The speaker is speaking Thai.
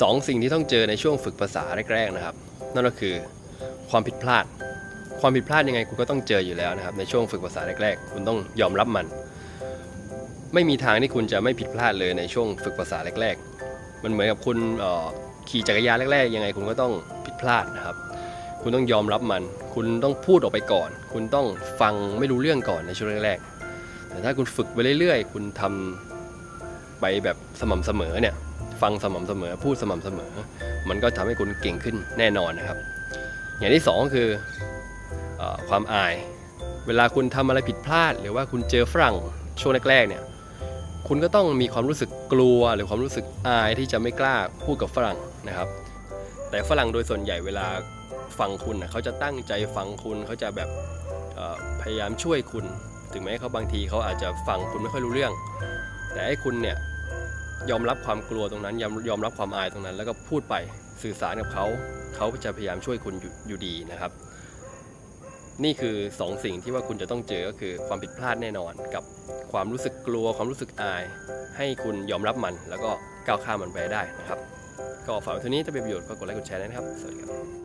สองสิ่งที่ต้องเจอในช่วงฝึกภาษาแรกๆนะครับ นั่นก็คือความผิดพลาด ความผิดพลาดยังไงคุณก็ต้องเจออยู่แล้วนะครับ ในช่วงฝึกภาษาแรกๆ คุณต้องยอมรับมัน ไม่มีทางที่คุณจะไม่ผิดพลาดเลยในช่วงฝึกภาษาแรกๆ มันเหมือนกับคุณขี่จักรยานแรกๆ ยังไงคุณก็ต้องผิดพลาดนะครับ คุณต้องยอมรับมัน คุณต้องพูดออกไปก่อน คุณต้องฟังไม่รู้เรื่องก่อนในช่วงแรกๆแต่ถ้าคุณฝึกไปเรื่อยๆ คุณทำไปแบบสม่ำเสมอเนี่ย ฟังสม่ำเสมอ พูดสม่ำเสมอ มันก็ทำให้คุณเก่งขึ้นแน่นอนนะครับ อย่างที่สองก็คืออความอาย เวลาคุณทำอะไรผิดพลาด หรือว่าคุณเจอฝรั่งช่วงแรกๆเนี่ยคุณก็ต้องมีความรู้สึกกลัวหรือความรู้สึกอายที่จะไม่กล้าพูดกับฝรั่งนะครับ แต่ฝรั่งโดยส่วนใหญ่เวลาฟังคุณนะเขาจะตั้งใจฟังคุณเขาจะแบบพยายามช่วยคุณ ถึงแม้เขาบางทีเขาอาจจะฟังคุณไม่ค่อยรู้เรื่อง แต่ให้คุณเนี่ย ยอมรับความกลัวตรงนั้นยอมยอมรับความอายตรงนั้น แล้วก็พูดไปสื่อสารกับเขาเขาจะพยายามช่วยคุณอยู่อยู่ดีนะครับ นี่คือสองสิ่งที่ว่าคุณจะต้องเจอก็คือความผิดพลาดแน่นอน กับความรู้สึกกลัวความรู้สึกอาย ให้คุณยอมรับมัน แล้วก็ก้าวข้ามมันไปได้นะครับ ก็ฝากไว้เท่านี้ถ้าเป็นประโยชน์ก็กดไลค์กดแชร์นะครับ สวัสดีครับ